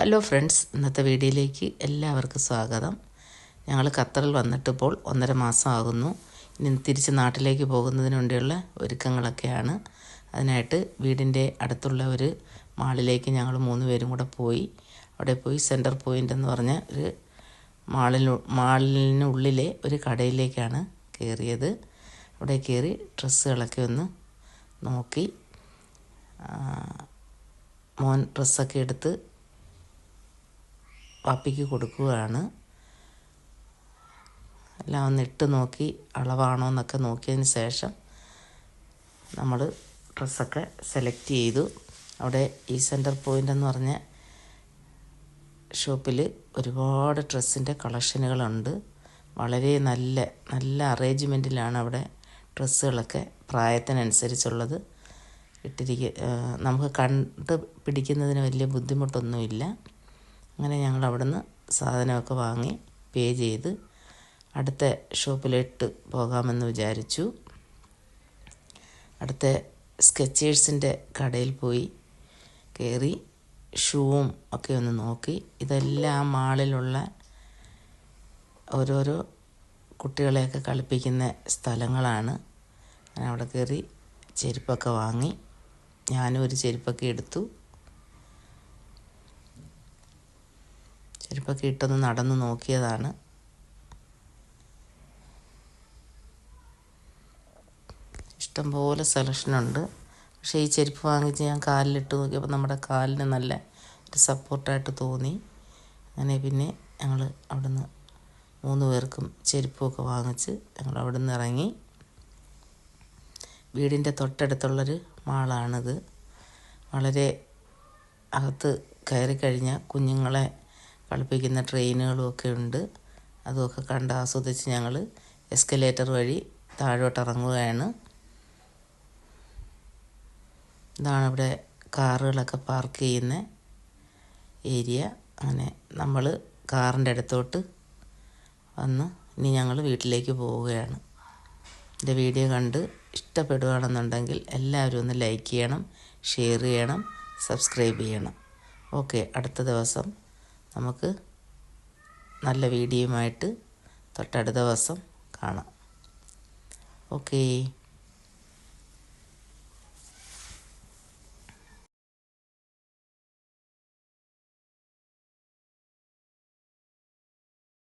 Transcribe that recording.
Hello friends ഇന്നത്തെ വീഡിയോയിലേക്ക് എല്ലാവർക്കും സ്വാഗതം. ഞങ്ങൾ ഖത്തറിൽ വന്നിട്ടിപ്പോൾ ഒന്നര മാസമാകുന്നു ഇനി തിരിച്ച് നാട്ടിലേക്ക് പോകുന്നതിന് വേണ്ടിയുള്ള ഒരുക്കങ്ങളൊക്കെയാണ്. അതിനായിട്ട് വീടിന്റെ അടുത്തുള്ള ഒരു മാളിലേക്ക് ഞങ്ങൾ മൂന്ന് പേരും കൂടെ പോയി. അവിടെ പോയി സെന്റർ പോയിന്റ് എന്ന് പറഞ്ഞ ഒരു മാളിന് മാളിനുള്ളിലെ ഒരു കടയിലേക്കാണ് കയറിയത്. അവിടെ കയറി ഡ്രസ്സുകളൊക്കെ ഒന്ന് നോക്കി. മോൻ ഡ്രസ്സൊക്കെ എടുത്ത് പാപ്പിക്ക് കൊടുക്കുകയാണ്. എല്ലാം ഒന്ന് ഇട്ട് നോക്കി അളവാണോ എന്നൊക്കെ നോക്കിയതിന് ശേഷം നമ്മൾ ഡ്രസ്സൊക്കെ സെലക്ട് ചെയ്തു. അവിടെ ഈ സെന്റർ പോയിന്റ് എന്ന് പറഞ്ഞ ഷോപ്പിൽ ഒരുപാട് ഡ്രസ്സിന്റെ കളക്ഷനുകളുണ്ട്. വളരെ നല്ല നല്ല അറേഞ്ച്മെന്റിലാണ് അവിടെ ഡ്രസ്സുകളൊക്കെ പ്രായത്തിനനുസരിച്ചുള്ളത്. ഇട്ടിരിക്കുക നമുക്ക് കണ്ട് പിടിക്കുന്നതിന് വലിയ ബുദ്ധിമുട്ടൊന്നുമില്ല. അങ്ങനെ ഞങ്ങൾ അവിടുന്ന് സാധനമൊക്കെ വാങ്ങി പേ ചെയ്ത് അടുത്ത ഷോപ്പിലിട്ട് പോകാമെന്ന് വിചാരിച്ചു. അടുത്ത സ്കെച്ചേഴ്സിന്റെ കടയിൽ പോയി കയറി ഷൂവും ഒക്കെ ഒന്ന് നോക്കി. ഇതെല്ലാം മാളിലുള്ള ഓരോരോ കുട്ടികളെയൊക്കെ കളിപ്പിക്കുന്ന സ്ഥലങ്ങളാണ്. ഞാൻ അവിടെ കയറി ചെരുപ്പൊക്കെ വാങ്ങി. ഞാനും ഒരു ചെരുപ്പൊക്കെ എടുത്തു. ചെരുപ്പൊക്കെ ഇട്ടൊന്ന് നടന്നു നോക്കിയതാണ്. ഇഷ്ടംപോലെ സെലക്ഷനുണ്ട് പക്ഷേ ഈ ചെരുപ്പ് വാങ്ങിച്ച് ഞാൻ കാലിലിട്ട് നോക്കിയപ്പോൾ നമ്മുടെ കാലിന് നല്ല ഒരു സപ്പോർട്ടായിട്ട് തോന്നി. അങ്ങനെ പിന്നെ ഞങ്ങൾ അവിടുന്ന് മൂന്ന് പേർക്കും ചെരുപ്പുമൊക്കെ വാങ്ങിച്ച് ഞങ്ങൾ അവിടുന്ന് ഇറങ്ങി. വീടിന്റെ തൊട്ടടുത്തുള്ളൊരു മാളാണിത്. വളരെ അകത്ത് കയറി കഴിഞ്ഞാൽ കുഞ്ഞുങ്ങളെ കളിപ്പിക്കുന്ന ട്രെയിനുകളും ഒക്കെ ഉണ്ട്. അതുമൊക്കെ കണ്ട് ആസ്വദിച്ച് ഞങ്ങൾ എസ്കലേറ്റർ വഴി താഴോട്ട് ഇറങ്ങുകയാണ് ഇതാണ് ഇവിടെ കാറുകളൊക്കെ പാർക്ക് ചെയ്യുന്ന ഏരിയ. അങ്ങനെ നമ്മൾ കാറിന്റെ അടുത്തോട്ട് വന്ന് ഇനി ഞങ്ങൾ വീട്ടിലേക്ക് പോവുകയാണ്. എന്റെ വീഡിയോ കണ്ട് ഇഷ്ടപ്പെടുകയാണെന്നുണ്ടെങ്കിൽ എല്ലാവരും ഒന്ന് ലൈക്ക് ചെയ്യണം ഷെയർ ചെയ്യണം സബ്സ്ക്രൈബ് ചെയ്യണം. ഓക്കെ അടുത്ത ദിവസം നമുക്ക് നല്ല വീഡിയോയുമായിട്ട് തൊട്ടടുത്ത ദിവസം കാണാം. ഓക്കേ